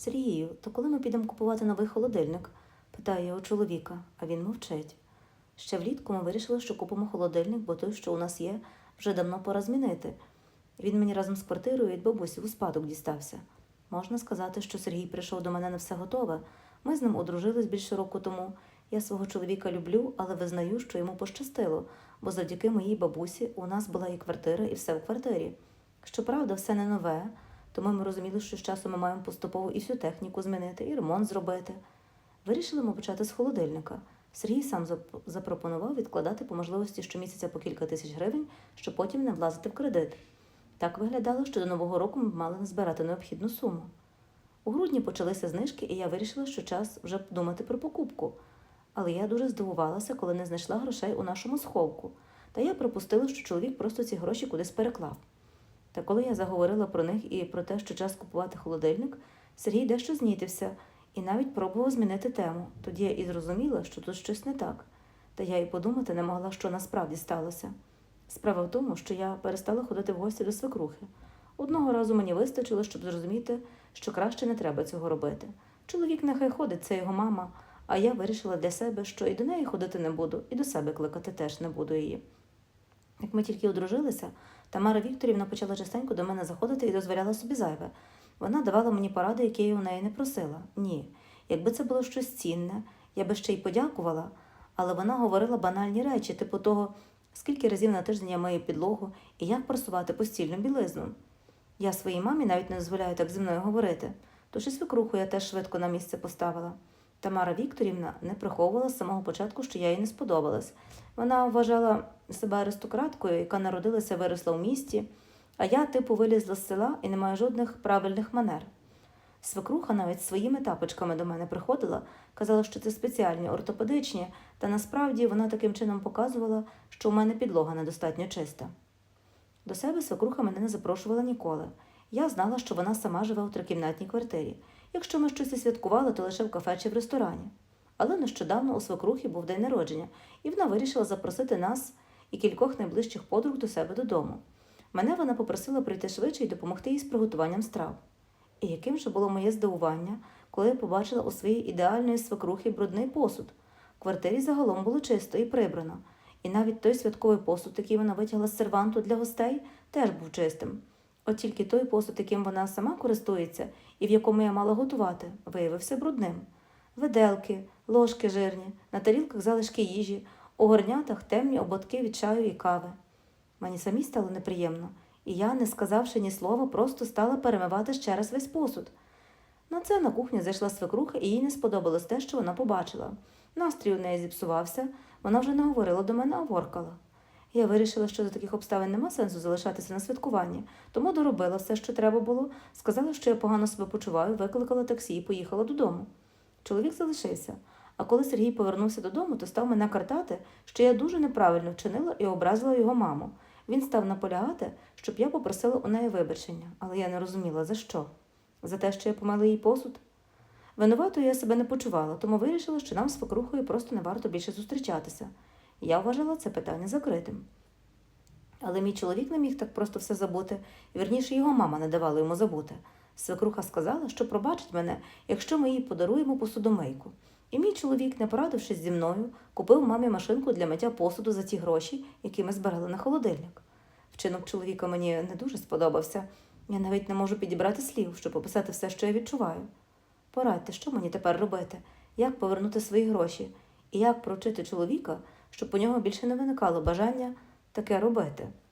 Сергію, то коли ми підемо купувати новий холодильник? питаю у чоловіка, а він мовчить. Ще влітку ми вирішили, що купимо холодильник, бо той, що у нас є, вже давно пора змінити. Він мені разом з квартирою від бабусі у спадок дістався. Можна сказати, що Сергій прийшов до мене на все готове. Ми з ним одружились більше року тому. Я свого чоловіка люблю, але визнаю, що йому пощастило, бо завдяки моїй бабусі у нас була і квартира, і все в квартирі. Щоправда, все не нове, тому ми розуміли, що з часом ми маємо поступово і всю техніку змінити, і ремонт зробити. Вирішили ми почати з холодильника. Сергій сам запропонував відкладати по можливості щомісяця по кілька тисяч гривень, щоб потім не влазити в кредит. Так виглядало, що до Нового року ми мали збирати необхідну суму. У грудні почалися знижки, і я вирішила, що час вже думати про покупку. Але я дуже здивувалася, коли не знайшла грошей у нашому сховку, та я припустила, що чоловік просто ці гроші кудись переклав. Та коли я заговорила про них і про те, що час купувати холодильник, Сергій дещо знітився і навіть пробував змінити тему. Тоді я і зрозуміла, що тут щось не так. Та я і подумати не могла, що насправді сталося. Справа в тому, що я перестала ходити в гості до свекрухи. Одного разу мені вистачило, щоб зрозуміти, що краще не треба цього робити. Чоловік нехай ходить, це його мама, а я вирішила для себе, що і до неї ходити не буду, і до себе кликати теж не буду її. Як ми тільки одружилися, Тамара Вікторівна почала частенько до мене заходити і дозволяла собі зайве. Вона давала мені поради, які я у неї не просила. Ні. Якби це було щось цінне, я би ще й подякувала, але вона говорила банальні речі, типу того, скільки разів на тиждень я мию підлогу і як просувати постільну білизну. Я своїй мамі навіть не дозволяю так зі мною говорити, тож і свекруху я теж швидко на місце поставила. Тамара Вікторівна не приховувала з самого початку, що я їй не сподобалась. Вона вважала себе аристократкою, яка народилася виросла в місті, а я, типу, вилізла з села і не маю жодних правильних манер. Свекруха навіть своїми тапочками до мене приходила, казала, що це спеціальні ортопедичні, та насправді вона таким чином показувала, що у мене підлога недостатньо чиста. До себе свекруха мене не запрошувала ніколи. Я знала, що вона сама живе у трикімнатній квартирі. Якщо ми щось і святкували, то лише в кафе чи в ресторані. Але нещодавно у свекрухи був день народження, і вона вирішила запросити нас і кількох найближчих подруг до себе додому. Мене вона попросила прийти швидше і допомогти їй з приготуванням страв. І яким же було моє здивування, коли я побачила у своїй ідеальної свекрухи брудний посуд. В квартирі загалом було чисто і прибрано, і навіть той святковий посуд, який вона витягла з серванту для гостей, теж був чистим. От тільки той посуд, яким вона сама користується і в якому я мала готувати, виявився брудним. Виделки, ложки жирні, на тарілках залишки їжі, у горнятах темні ободки від чаю і кави. Мені самі стало неприємно, і я, не сказавши ні слова, просто стала перемивати ще раз весь посуд. На це на кухню зайшла свекруха, і їй не сподобалось те, що вона побачила. Настрій у неї зіпсувався, вона вже не говорила до мене, а воркала. Я вирішила, що за таких обставин нема сенсу залишатися на святкуванні, тому доробила все, що треба було, сказала, що я погано себе почуваю, викликала таксі і поїхала додому. Чоловік залишився, а коли Сергій повернувся додому, то став мене картати, що я дуже неправильно вчинила і образила його маму. Він став наполягати, щоб я попросила у неї вибачення, але я не розуміла, за що. За те, що я помила їй посуд? Винуватою я себе не почувала, тому вирішила, що нам з свекрухою просто не варто більше зустрічатися. Я вважала це питання закритим. Але мій чоловік не міг так просто все забути, вірніше, його мама не давала йому забути. Свекруха сказала, що пробачить мене, якщо ми їй подаруємо посудомийку. І мій чоловік, не порадившись зі мною, купив мамі машинку для миття посуду за ті гроші, які ми збирали на холодильник. Вчинок чоловіка мені не дуже сподобався. Я навіть не можу підібрати слів, щоб описати все, що я відчуваю. Порадьте, що мені тепер робити, як повернути свої гроші, і як провчити чоловіка, щоб у нього більше не виникало бажання таке робити.